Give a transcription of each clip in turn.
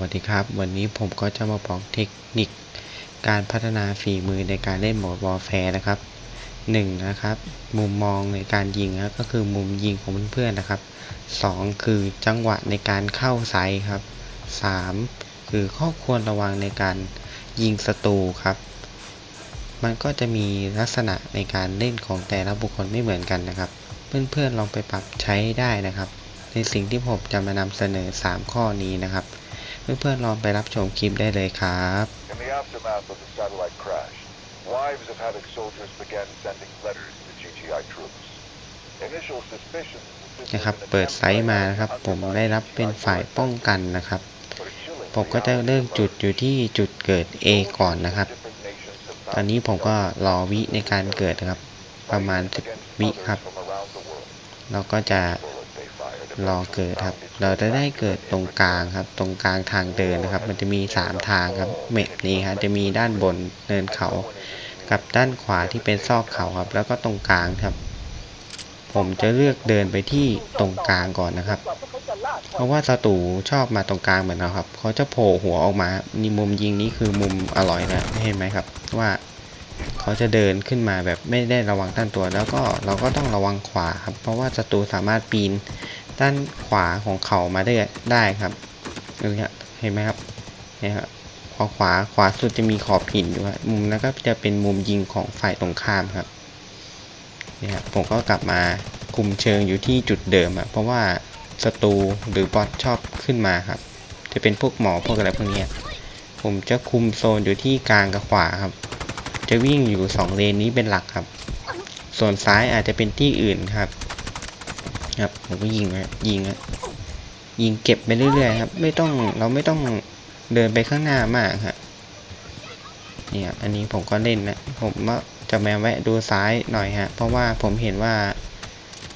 วัสดีครับ วันนี้ผมก็จะมาบอกเทคนิค การพัฒนาฝีมือในการเล่นโหมดวอลแฟร์นะครับหนึ่งนะครับ มุมมองในการยิงนะก็คือมุมยิงของเพื่อนๆนะครับสองคือจังหวะในการเข้าไซส์ครับสามคือข้อควรระวังในการยิงศัตรูครับ มันก็จะมีลักษณะในการเล่นของแต่ละบุคคลไม่เหมือนกันนะครับ เพื่อนๆลองไปปรับใช้ได้นะครับในสิ่งที่ผมจะมานำเสนอ 3 ข้อนี้นะครับ เพื่อนๆลองไปรับชมคลิปได้เลยครับ In the aftermath of the satellite crash, wives of Havoc soldiers began sending letters to GTI troops. Initial suspicions นะครับ เปิดไซต์มานะครับ ผมได้รับเป็นฝ่ายป้องกันนะครับ ผมก็จะเริ่มจุดอยู่ที่จุดเกิด A ก่อนนะครับ ตอนนี้ผมก็รอวิในการเกิดนะครับ ประมาณ10วิครับ เราก็จะ รอเกิดครับ เราจะได้เกิดตรงกลางครับ ตรงกลางทางเดินนะครับ มันจะมี 3 ทางครับเม็ดนี้ครับจะมีด้านบนเนินเขา กับด้านขวาที่เป็นซอกเขาครับ แล้วก็ตรงกลางครับ ผมจะเลือกเดินไปที่ตรงกลางก่อนนะครับ เพราะว่าศัตรูชอบมาตรงกลางเหมือนเราครับเขาจะโผล่หัวออกมานี่มุมยิงนี้คือมุมอร่อยนะเห็นไหมครับ ว่าเขาจะเดินขึ้นมาแบบไม่ได้ระวังด้านตัว แล้วก็เราก็ต้องระวังขวาครับ เพราะว่าศัตรูสามารถปีน ด้านขวาของเขามาได้ได้ครับนี่ครับเห็นไหมครับเนี่ยครับพอขวาขวาสุดจะมีขอบหินอยู่ครับมุมนั้นก็จะเป็นมุมยิงของฝ่ายตรงข้ามครับเนี่ยครับผมก็กลับมาคุมเชิงอยู่ที่จุดเดิมอะเพราะว่าศัตรูหรือบอทชอบขึ้นมาครับ จะเป็นพวกหมอพวกอะไรพวกนี้ผมจะคุมโซนอยู่ที่กลางกับขวาครับ จะวิ่งอยู่สองเลนนี้เป็นหลักครับ ส่วนซ้ายอาจจะเป็นที่อื่นครับ ครับผมก็ยิงครับยิงครับยิงเก็บไปเรื่อยๆครับ ไม่ต้องเราไม่ต้องเดินไปข้างหน้ามากครับเนี่ยอันนี้ผมก็เล่นนะผมว่าจะแมแวะดูซ้ายหน่อยฮะเพราะว่าผมเห็นว่า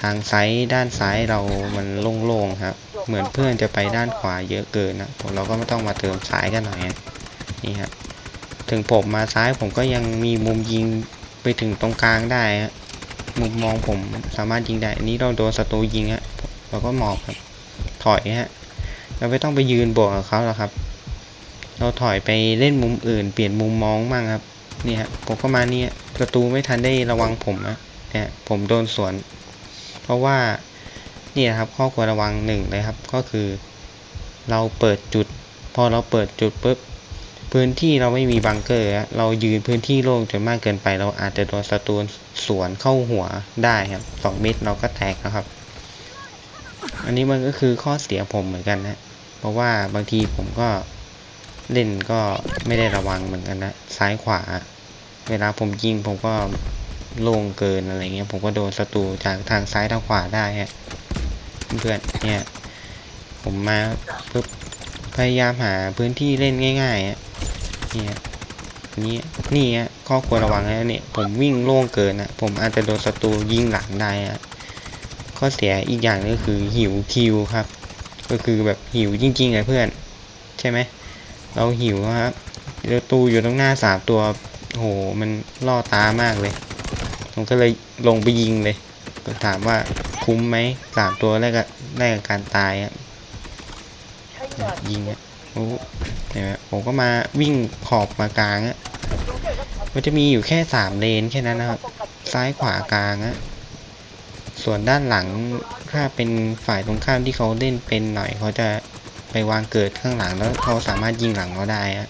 ทางซ้ายด้านซ้ายเรามันโล่งๆครับ เหมือนเพื่อนจะไปด้านขวาเยอะเกินนะผมเราก็ไม่ต้องมาเติมซ้ายกันหน่อยนี่ครับถึงผมมาซ้ายผมก็ยังมีมุมยิงไปถึงตรงกลางได้ฮะ มุมมองผมสามารถยิงได้ อันนี้เราโดนศัตรูยิงฮะเราก็หมอบครับ ถอยฮะ เราไม่ต้องไปยืนบวกกับเขาหรอกครับ เราถอยไปเล่นมุมอื่น เปลี่ยนมุมมองบ้างครับ นี่ฮะผมก็มาเนี่ยศัตรูไม่ทันได้ระวังผมนะเนี่ยผมโดนสวน เพราะว่านี่นะครับข้อควรระวังหนึ่งเลยครับ ก็คือ เราเปิดจุด พอเราเปิดจุดปุ๊บ พื้นที่เราไม่มีบังเกอร์ เรายืนพื้นที่โล่งจนมากเกินไป เราอาจจะโดนศัตรูสวนเข้าหัวได้ครับสองเม็ดเราก็แตกนะครับ อันนี้มันก็คือข้อเสียผมเหมือนกันนะเพราะว่าบางทีผมก็เล่นก็ไม่ได้ระวังเหมือนกันนะซ้ายขวา เวลาผมยิงผมก็โล่งเกินอะไรเงี้ยผมก็โดนศัตรูจากทางซ้ายทางขวาได้ฮะเพื่อนเนี่ยผมมาปุ๊บพยายามหาพื้นที่เล่นง่ายๆฮะ นี่ยนี่นี่ฮะข้อควรระวังนะเนี่ยผมวิ่งโล่งเกินนะผมอาจจะโดนศัตรูยิงหลังได้ฮะข้อเสียอีกอย่างนึงก็คือหิวคิวครับ ก็คือแบบหิวจริงๆเลยเพื่อน ใช่ไหมเราหิวครับศัตรูอยู่ตรงหน้าสามตัวโหมันล่อตามากเลยผมก็เลยลงไปยิงเลยก็ถามว่าคุ้มไหมสามตัวแรกกับแรกกับการตายอะยิงอะ โอ้เห็นไหมผมก็มาวิ่งขอบมากลางอะมันจะมีอยู่แค่สามเลนแค่นั้นนะครับ ซ้ายขวากลางอะส่วนด้านหลังถ้าเป็นฝ่ายตรงข้ามที่เขาเล่นเป็นหน่อยเขาจะไปวางเกิดข้างหลังแล้วเขาสามารถยิงหลังเราได้อะ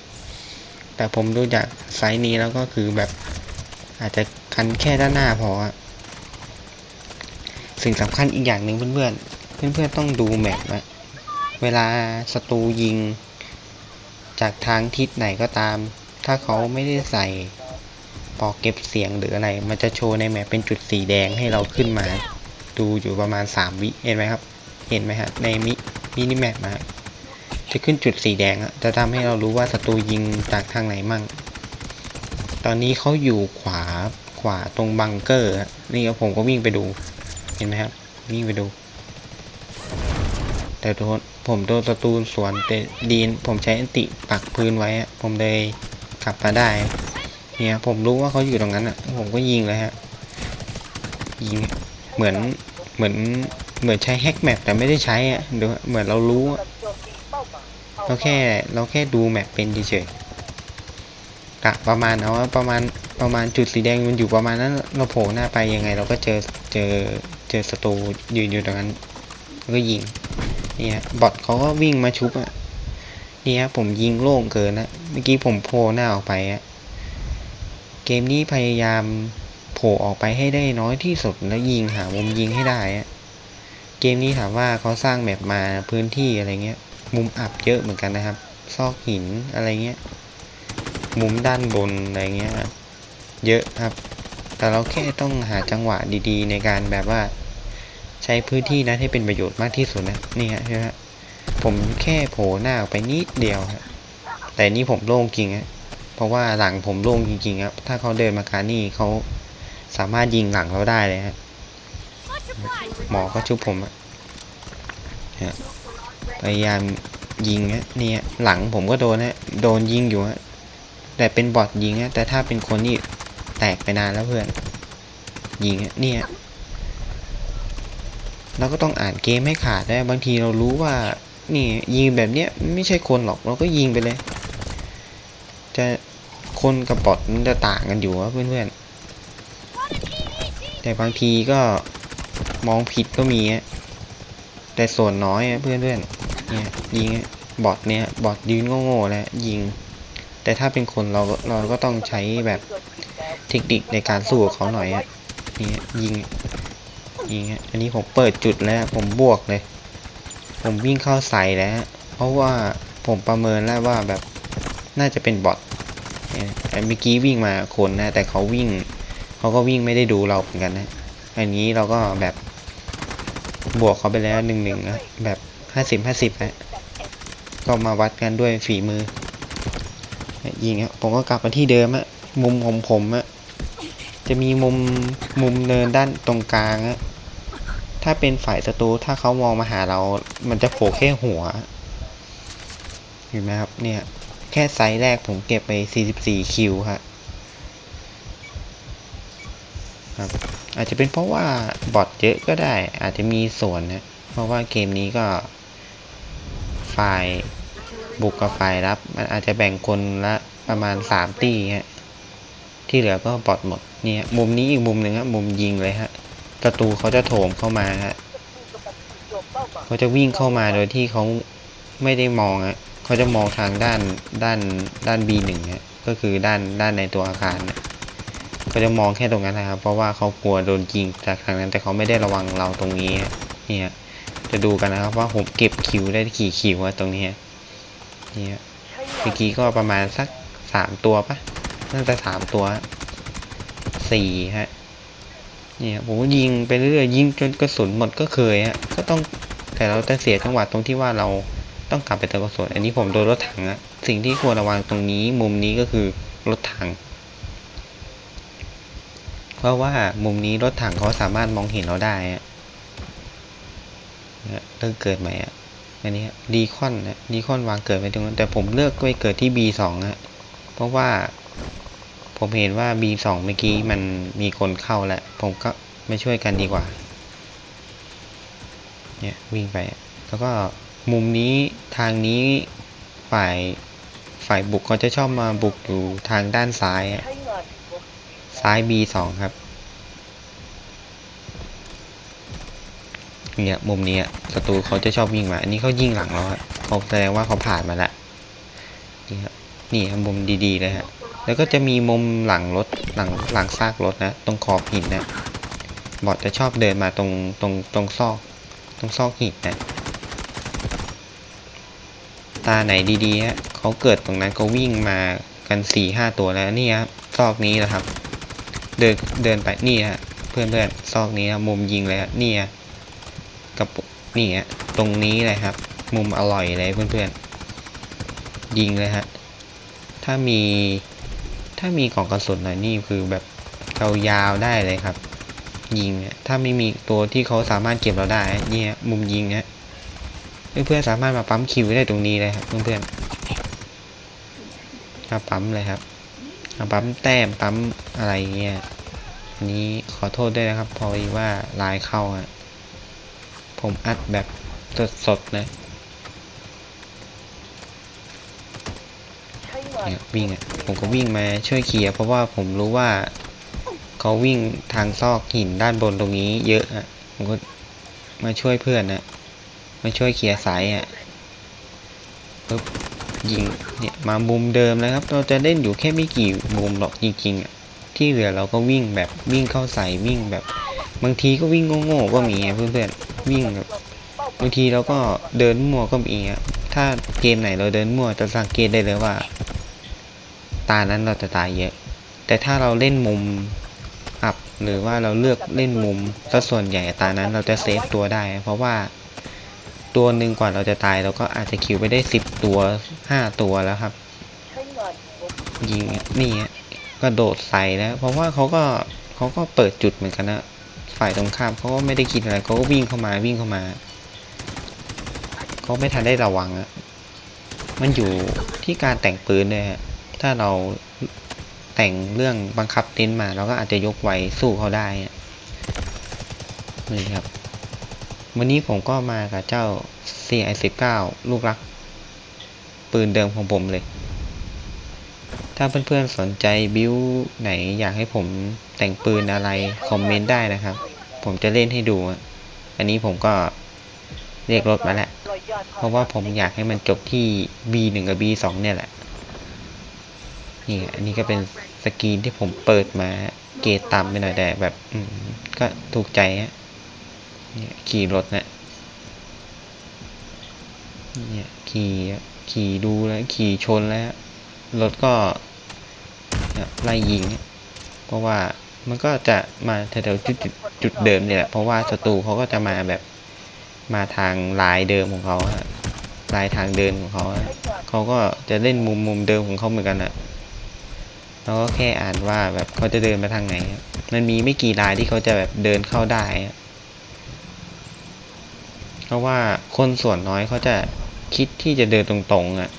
แต่ผมดูจากไซส์นี้แล้วก็คือแบบอาจจะกันแค่ด้านหน้าพออะสิ่งสำคัญอีกอย่างหนึ่งเพื่อนๆ เพื่อนๆต้องดูแมปนะเวลาศัตรูยิง จากทางทิศไหนก็ตาม ถ้าเขาไม่ได้ใส่ปอกเก็บเสียงหรืออะไร มันจะโชว์ในแมปเป็นจุดสีแดงให้เราขึ้นมา ดูอยู่ประมาณ 3 วิ เห็นไหมครับ เห็นไหมฮะ ในมิมินิแมปนะจะขึ้นจุดสีแดงอะจะทำให้เรารู้ว่าศัตรูยิงจากทางไหนมั่ง ตอนนี้เขาอยู่ขวาขวาตรงบังเกอร์ นี่ครับผมก็วิ่งไปดู เห็นไหมครับ วิ่งไปดู แต่โดนผมโดนศัตรูสวนแต่ดีนผมใช้อันติปักพื้นไว้ผมเลยกลับมาได้ เนี่ยผมรู้ว่าเขาอยู่ตรงนั้นอะ ผมก็ยิงเลยฮะ ยิงเหมือนเหมือนเหมือนใช้แฮกแมปแต่ไม่ได้ใช้อะเดี๋ยวเหมือนเรารู้อะเราแค่เราแค่ดูแมปเป็นเฉยๆกะประมาณเอาว่าประมาณประมาณจุดสีแดงมันอยู่ประมาณนั้นเราโผล่หน้าไปยังไง เราก็เจอเจอเจอศัตรูยืนอยู่ตรงนั้นก็ยิง เนี่ยบอทเขาก็วิ่งมาชุบอะนี่ฮะผมยิงโล่งเกินนะเมื่อกี้ผมโผล่หน้าออกไปอะเกมนี้พยายามโผล่ออกไปให้ได้น้อยที่สุดแล้วยิงหามุมยิงให้ได้อะเกมนี้ถามว่าเขาสร้างแมปมาพื้นที่อะไรเงี้ย มุมอับเยอะเหมือนกันนะครับ ซอกหินอะไรเงี้ย มุมด้านบนอะไรเงี้ย เยอะครับ แต่เราแค่ต้องหาจังหวะดีๆ ในการแบบว่า ใช้พื้นที่นั้นให้เป็นประโยชน์มากที่สุดนะนี่ฮะใช่ไหมฮะผมแค่โผล่หน้าออกไปนิดเดียวครับแต่นี่ผมโล่งจริงฮะเพราะว่าหลังผมโล่งจริงๆครับถ้าเขาเดินมาการนี่เขาสามารถยิงหลังเราได้เลยฮะหมอก็ชุบผมอะพยายามยิงฮะนี่ยหลังผมก็โดนฮะโดนยิงอยู่ฮะแต่เป็นบอทยิงฮะแต่ถ้าเป็นคนนี่แตกไปนานแล้วเพื่อนยิงฮะเนี่ย เราก็ต้องอ่านเกมให้ขาดได้บางทีเรารู้ว่านี่ยิงแบบเนี้ยไม่ใช่คนหรอกเราก็ยิงไปเลย จะคนกับบอทมันจะต่างกันอยู่วะเพื่อนๆแต่บางทีก็มองผิดก็มีแต่ส่วนน้อยเพื่อนๆเนี่ยยิงบอทเนี่ยบอทยืนโง่ๆแล้วยิง แต่ถ้าเป็นคนเราเราก็ต้องใช้แบบเทคนิคในการสู้กับเขาหน่อยอะนี่ยิง ยิงฮะอันนี้ผมเปิดจุดแล้ว ผมบวกเลย ผมวิ่งเข้าใส่แล้ว เพราะว่าผมประเมินแล้วว่าแบบน่าจะเป็นบอทเนี่ยไอ้เมื่อกี้วิ่งมาคนนะ แต่เขาวิ่ง เขาก็วิ่งไม่ได้ดูเราเหมือนกันนะ อันนี้เราก็แบบบวกเขาไปแล้วหนึ่งหนึ่งนะแบบห้าสิบห้าสิบฮะก็มาวัดกันด้วยฝีมือยิงฮะผมก็กลับมาที่เดิมฮะมุมของผมฮะจะมีมุมมุมเนินด้านตรงกลางอะ ถ้าเป็นฝ่ายศัตรูถ้าเขามองมาหาเรา มันจะโผล่แค่หัว เห็นไหมครับ เนี่ย แค่ไซส์แรกผมเก็บไป 44 คิวครับครับ อาจจะเป็นเพราะว่าบอทเยอะก็ได้ อาจจะมีส่วนนะ เพราะว่าเกมนี้ก็ฝ่ายบุกกับฝ่ายรับ มันอาจจะแบ่งคนละประมาณ 3 ตีฮะ ที่เหลือก็บอดหมด เนี่ย มุมนี้อีกมุมหนึ่งฮะ มุมยิงเลยฮะ ศัตรูเขาจะโถมเข้ามาฮะเขาจะวิ่งเข้ามาโดยที่เขาไม่ได้มองฮะเขาจะมองทางด้านด้านด้าน B1 ฮะก็คือด้านด้านในตัวอาคารนะเขาจะมองแค่ตรงนั้นนะครับ เพราะว่าเขากลัวโดนยิงจากทางนั้น แต่เขาไม่ได้ระวังเราตรงนี้ฮะเนี่ยจะดูกันนะครับว่าผมเก็บคิวได้กี่คิวฮะตรงนี้ฮะเนี่ยเมื่อกี้ก็ประมาณสักสามตัวปะน่าจะสามตัวสี่ฮะ เนี่ยผมก็ยิงไปเรื่อยๆยิงจนกระสุนหมดก็เคยฮะก็ต้องแต่เราจะเสียจังหวะตรงที่ว่าเราต้องกลับไปเติมกระสุนอันนี้ผมโดนรถถังอะสิ่งที่ควรระวังตรงนี้มุมนี้ก็คือรถถัง เพราะว่ามุมนี้รถถังเขาสามารถมองเห็นเราได้ฮะเนี่ยเลิกเกิดใหม่อะอันนี้ดีคอนนะดีคอนวางเกิดไว้ตรงนั้นแต่ผมเลือกไว้เกิดที่ B2 นะเพราะว่า ผมเห็นว่า B2 เมื่อกี้มันมีคนเข้าแล้ว ผมก็ไม่ช่วยกันดีกว่า เนี่ยวิ่งไป แล้วก็มุมนี้ทางนี้ฝ่ายฝ่ายบุกเขาจะชอบมาบุกอยู่ทางด้านซ้ายซ้าย B2 ครับเนี่ยมุมนี้ศัตรูเขาจะชอบวิ่งมา อันนี้เขายิงหลังเราฮะเขาแสดงว่าเขาผ่านมาแล้วนี่ครับนี่ครับมุมดีๆเลยฮะ แล้วก็จะมีมุมหลังรถหลังหลังซากรถนะ ตรงขอบหินนะบอทจะชอบเดินมาตรงตรงตรงซอก ตรงซอกหินนะ ตาไหนดีๆฮะเขาเกิดตรงนั้นเขาวิ่งมากันสี่ห้าตัวแล้วนี่ครับซอกนี้แหละครับ เดินเดินไปนี่ฮะเพื่อนเพื่อนซอกนี้ครับมุมยิงเลยฮะนี่ฮะกับนี่ฮะตรงนี้เลยครับ มุมอร่อยเลยเพื่อนเพื่อนยิงเลยฮะถ้ามี ถ้ามีกล่องกระสุนหน่อยนี่คือแบบเรายาวได้เลยครับ ยิงถ้าไม่มีตัวที่เขาสามารถเก็บเราได้เนี่ยมุมยิงเนี่ยเพื่อนๆสามารถมาปั๊มคิวได้ตรงนี้เลยครับเพื่อนๆมาปั๊มเลยครับมาปั๊มแต้มปั๊มอะไรเงี้ยอันนี้ขอโทษด้วยนะครับเพราะว่าลายเข้าอะผมอัดแบบสดๆเล เนี่ยวิ่งอะผมก็วิ่งมาช่วยเคลียร์เพราะว่าผมรู้ว่าเขาวิ่งทางซอกหินด้านบนตรงนี้ เยอะอะผมก็มาช่วยเพื่อนอะมาช่วยเคลียร์สายอะปึ๊บยิงเนี่ยมามุมเดิมแล้วครับ เราจะเล่นอยู่แค่ไม่กี่มุมหรอกจริงๆอะที่เหลือเราก็วิ่งแบบวิ่งเข้าใส่วิ่งแบบ บางทีก็วิ่งโง่ๆก็มีอะเพื่อนๆวิ่งแบบบางทีเราก็เดินมั่วก็มีอะถ้าเกมไหนเราเดินมั่วจะสังเกตได้เลยว่าานั้นเราจะตายเยอะ แต่ถ้าเราเล่นมุมอับหรือว่าเราเลือกเล่นมุมซะส่วนใหญ่ตานั้นเราจะเซฟตัวได้ เพราะว่าตัวหนึ่งกว่าเราจะตายเราก็อาจจะคิวไปได้สิบตัวห้าตัวแล้วครับ ยิงนี่อะก็โดดใส่แล้ว เพราะว่าเขาก็เขาก็เปิดจุดเหมือนกันนะฝ่ายตรงข้ามเขาก็ไม่ได้คิดอะไรเขาก็วิ่งเข้ามาวิ่งเข้ามาเขาไม่ทันได้ระวังอะมันอยู่ที่การแต่งปืนด้วยฮะ ถ้าเราแต่งเรื่องบังคับเน้นมาเราก็อาจจะยกไวสู้เขาได้นี่ครับ วันนี้ผมก็มากับเจ้า CI19 ลูกรัก ปืนเดิมของผมเลย ถ้าเพื่อนๆสนใจบิวไหนอยากให้ผมแต่งปืนอะไร คอมเมนต์ได้นะครับ ผมจะเล่นให้ดูอะอันนี้ผมก็เรียกรถมาแล้ว เพราะว่าผมอยากให้มันจบที่ B1 กับ B2 เนี่ยแหละ นี่อันนี้ก็เป็นสกรีนที่ผมเปิดมาเกรดต่ำไปหน่อยแต่แบบอืก็ถูกใจฮะเนี่ยขี่รถนะเนี่ยขี่ขี่ดูแล้วขี่ชนแล้วรถก็ไล่ยิง เพราะว่ามันก็จะมาแถวๆจุดจุดเดิมเนี่ยแหละเพราะว่าศัตรูเขาก็จะมาแบบมาทางลายเดิมของเขาอะลายทางเดินของเขาอะเขาก็จะเล่นมุมมุมเดิมของเขาเหมือนกันอะ เราก็แค่อ่านว่าแบบเขาจะเดินไปทางไหน มันมีไม่กี่ลายที่เขาจะแบบเดินเข้าได้ เพราะว่าคนส่วนน้อยเขาจะคิดที่จะเดินตรงๆอะ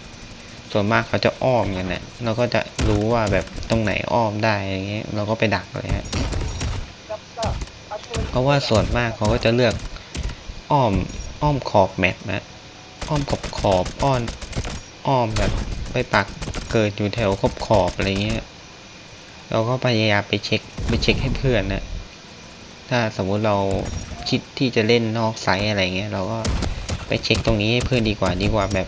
ส่วนมากเขาจะอ้อมกันนะเราก็จะรู้ว่าแบบตรงไหนอ้อมได้อย่างเงี้ย เราก็ไปดักเลยฮะ เพราะว่าส่วนมากเขาก็จะเลือกอ้อมอ้อมขอบแมปนะ อ้อมขอบขอบอ้อนอ้อมแบบไปปักเกิดอยู่แถวขอบขอบอะไรเงี้ย เราก็พยายามไปเช็คไปเช็คให้เพื่อนนะถ้าสมมุติเราคิดที่จะเล่นนอกไซต์อะไรเงี้ยเราก็ไปเช็คตรงนี้ให้เพื่อนดีกว่าดีกว่าแบบ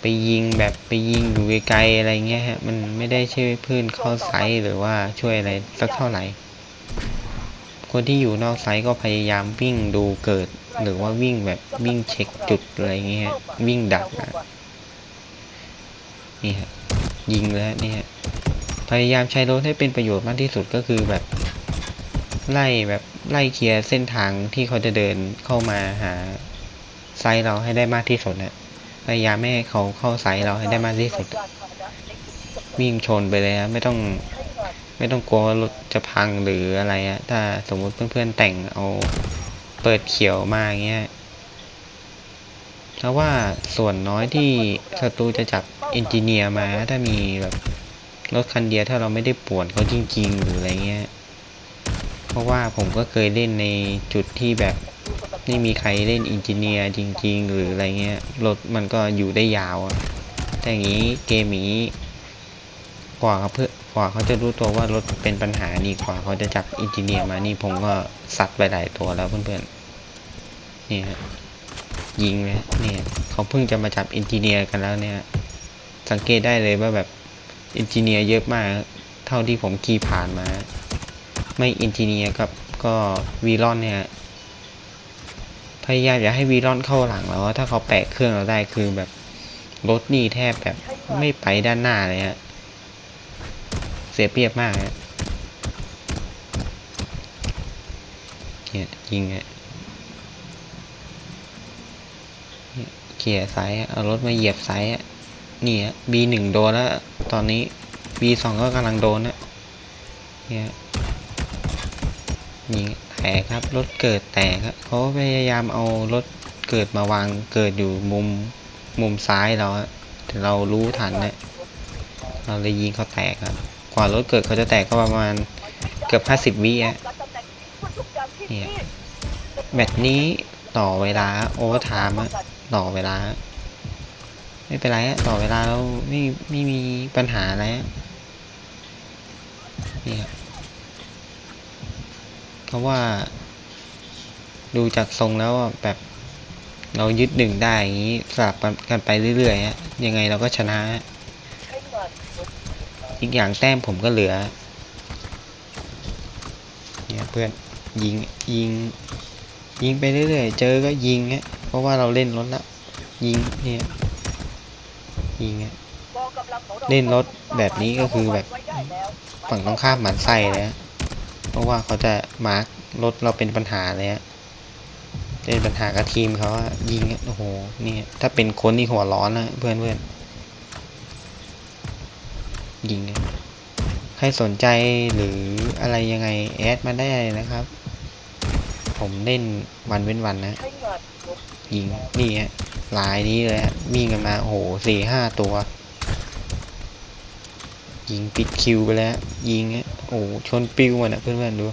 ไปยิงแบบไปยิงอยู่ไกลๆอะไรเงี้ยฮะมันไม่ได้ช่วยเพื่อนเข้าไซต์หรือว่าช่วยอะไรสักเท่าไหร่ คนที่อยู่นอกไซต์ก็พยายามวิ่งดูเกิด หรือว่าวิ่งแบบวิ่งเช็คจุดอะไรเงี้ยวิ่งดักนะนี่ฮะยิงเลยฮะนี่ฮะ พยายามใช้รถให้เป็นประโยชน์มากที่สุดก็คือแบบไล่แบบไล่เคลียร์เส้นทางที่เขาจะเดินเข้ามาหาไซต์เราให้ได้มากที่สุดนะพยายามไม่ให้เขาเข้าไซส์เราให้ได้มากที่สุด วิ่งชนไปเลยนะไม่ต้องไม่ต้องกลัวว่ารถจะพังหรืออะไรอะถ้าสมมุติเพื่อนๆแต่งเอาเปิดเขียวมาอย่างเงี้ยเพราะว่าส่วนน้อยที่ศัตรูจะจับเอนจิเนียร์มาถ้ามีแบบ รถคันเดียวถ้าเราไม่ได้ปวนเขาจริง ๆ หรืออะไรเงี้ย เพราะว่าผมก็เคยเล่นในจุดที่แบบไม่มีใครเล่นอินจิเนียร์จริง ๆ หรืออะไรเงี้ยรถมันก็อยู่ได้ยาวอะแต่อย่างนี้เกมนี้กว่าเขาเพื่อกว่าเขาจะรู้ตัวว่ารถเป็นปัญหานี่กว่าเขาจะจับอินจิเนียร์มานี่ผมก็ซัดไปหลายตัวแล้วเพื่อนๆนี่ฮะยิงเลยเนี่ยเขาเพิ่งจะมาจับอินจิเนียร์กันแล้วเนี่ย สังเกตได้เลยว่าแบบ เอนจิเนียร์เยอะมากเท่าที่ผมขี่ผ่านมา ไม่เอนจิเนียร์กับก็วีลอนเนี่ยพยายามอย่าให้วีรอนเข้าหลังแล้วถ้าเขาแปะเครื่องเราได้คือแบบรถนี่แทบแบบไม่ไปด้านหน้าเลยฮะเสียเปรียบมากฮะเนี่ยยิงฮะเนี่ยเขี่ยซ้ายเอารถมาเหยียบซ้ายอะ นี่ฮะ B หนึ่งโดนแล้ว ตอนนี้ B สองก็กำลังโดนนะเนี่ยยิงแตกครับ รถเกิดแตกครับเขาพยายามเอารถเกิดมาวางเกิดอยู่มุมมุมซ้ายเราอะแต่เรารู้ทันนี่ยเราเลยยิงเขาแตกครับกว่ารถเกิดเขาจะแตกก็ประมาณเกือบห้าสิบวิอะเนี่ยแมตช์นี้ต่อเวลาโอเวอร์ไทม์อะต่อเวลา ไม่เป็นไรฮะต่อเวลาเราไม่ไม่มีปัญหาอะไรฮะนี่ครับเพราะว่า ดูจากทรงแล้วแบบเรายึดหนึ่งได้อย่างนี้สลับกันไปเรื่อยๆฮะยังไงเราก็ชนะฮะอีกอย่างแต้มผมก็เหลือ เนี่ยเพื่อนยิงยิง ยิงไปเรื่อยๆ เจอก็ยิงฮะเพราะว่าเราเล่นรถละยิงเนี่ย ยิงฮะเล่นรถแบบนี้ก็คือแบบฝั่งตรงข้ามหมันไส้เลยฮะเพราะว่าเขาจะมาร์กรถเราเป็นปัญหาเลยฮะเป็นปัญหากับทีมเขาอะยิงโอ้โหนี่ถ้าเป็นคนที่หัวร้อนนะเพื่อนเพื่อนยิงใครสนใจหรืออะไรยังไงแอดมาได้เลยนะครับ ผมเล่นวันเว้นวันนะยิงนี่ฮะ ลายนี้เลยฮะวิ่งกันมา โอ้โหสี่ห้าตัว ยิงปิดคิวไปแล้ว ยิงฮะโอ้โชนปิวมดนะเพื่อนๆดู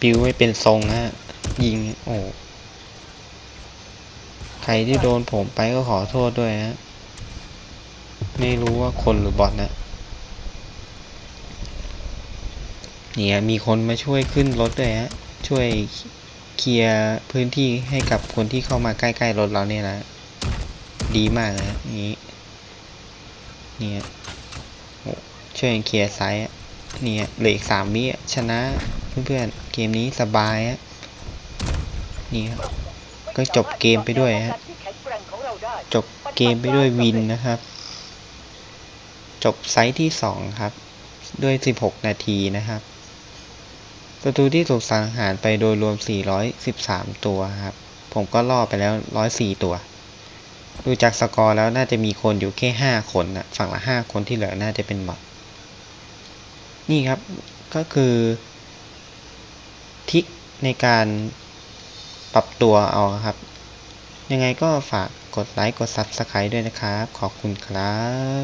ปิวไม่เป็นทรงฮะ ยิง โอ้ใครที่โดนผมไปก็ขอโทษด้วยฮะไม่รู้ว่าคนหรือบอทนะเนี่ยมีคนมาช่วยขึ้นรถด้วยฮะ ช่วย เคลียร์พื้นที่ให้กับคนที่เข้ามาใกล้ๆรถเราเนี่ยนะดีมากเลยฮะอย่างนี้เนี่ยโอ้ช่วยเคลียร์ไซส์เนี่ยเหลืออีกสามวิชนะเพื่อนๆเกมนี้สบายฮะนี่ครับก็จบเกมไปด้วยฮะจบเกมไปด้วยวินนะครับ จบไซส์ที่สองครับ ด้วย 16 นาทีนะครับ ศัตรูที่ถูกสังหารไปโดยรวม 413 ตัวครับ ผมก็ล่อไปแล้ว 104 ตัว ดูจากสกอร์แล้วน่าจะมีคนอยู่แค่ 5 คนนะฝั่งละ 5 คนที่เหลือน่าจะเป็นบอทนี่ครับก็คือทิกในการปรับตัวเอาครับ ยังไงก็ฝากกดไลค์ กด Subscribe ด้วยนะครับ ขอบคุณครับ